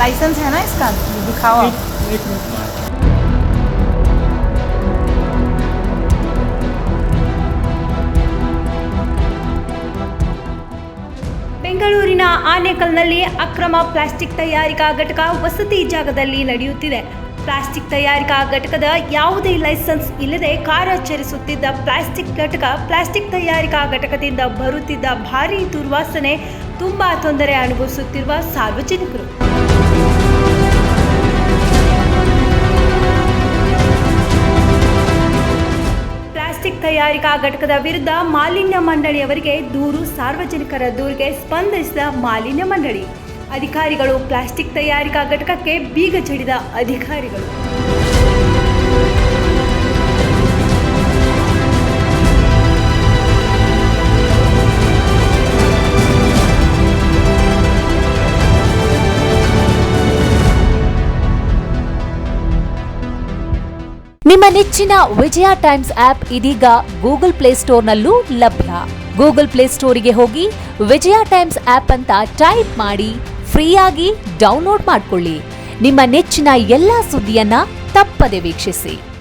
Licence है ना इसका दिखाओ आप। एक मिनट बात ಬೆಂಗಳೂರಿನ ಆನೇಕಲ್ನಲ್ಲಿ ಅಕ್ರಮ ಪ್ಲಾಸ್ಟಿಕ್ ತಯಾರಿಕಾ ಘಟಕ ವಸತಿ ಜಾಗದಲ್ಲಿ ನಡೆಯುತ್ತಿದೆ ಪ್ಲಾಸ್ಟಿಕ್ ತಯಾರಿಕಾ ಘಟಕದ ಯಾವುದೇ ಲೈಸೆನ್ಸ್ ಇಲ್ಲದೆ ಕಾರ್ಯಾಚರಿಸುತ್ತಿದ್ದ ಪ್ಲಾಸ್ಟಿಕ್ ಘಟಕ ಪ್ಲಾಸ್ಟಿಕ್ ತಯಾರಿಕಾ ಘಟಕದಿಂದ ಬರುತ್ತಿದ್ದ ಭಾರೀ ದುರ್ವಾಸನೆ ತುಂಬಾ ತೊಂದರೆ ಅನುಭವಿಸುತ್ತಿರುವ ಸಾರ್ವಜನಿಕರು. ಪ್ಲಾಸ್ಟಿಕ್ ತಯಾರಿಕಾ ಘಟಕದ ವಿರುದ್ಧ ಮಾಲಿನ್ಯ ಮಂಡಳಿಯವರಿಗೆ ದೂರು, ಸಾರ್ವಜನಿಕರ ದೂರಿಗೆ ಸ್ಪಂದಿಸಿದ ಮಾಲಿನ್ಯ ಮಂಡಳಿ. ಅಧಿಕಾರಿಗಳು ಪ್ಲಾಸ್ಟಿಕ್ ತಯಾರಿಕಾ ಘಟಕಕ್ಕೆ ಬೀಗ ಜಡಿದ ಅಧಿಕಾರಿಗಳು. ನಿಮ್ಮ ನೆಚ್ಚಿನ ವಿಜಯ ಟೈಮ್ಸ್ ಆಪ್ ಇದೀಗ ಗೂಗಲ್ ಪ್ಲೇಸ್ಟೋರ್ನಲ್ಲೂ ಲಭ್ಯ. ಗೂಗಲ್ ಪ್ಲೇಸ್ಟೋರಿಗೆ ಹೋಗಿ ವಿಜಯ ಟೈಮ್ಸ್ ಆಪ್ ಅಂತ ಟೈಪ್ ಮಾಡಿ. ಫ್ರೀಯಾಗಿ ಡೌನ್ಲೋಡ್ ಮಾಡಿಕೊಳ್ಳಿ. ನಿಮ್ಮ ನೆಚ್ಚಿನ ಎಲ್ಲ ಸುದ್ದಿಯನ್ನ ತಪ್ಪದೆ ವೀಕ್ಷಿಸಿ.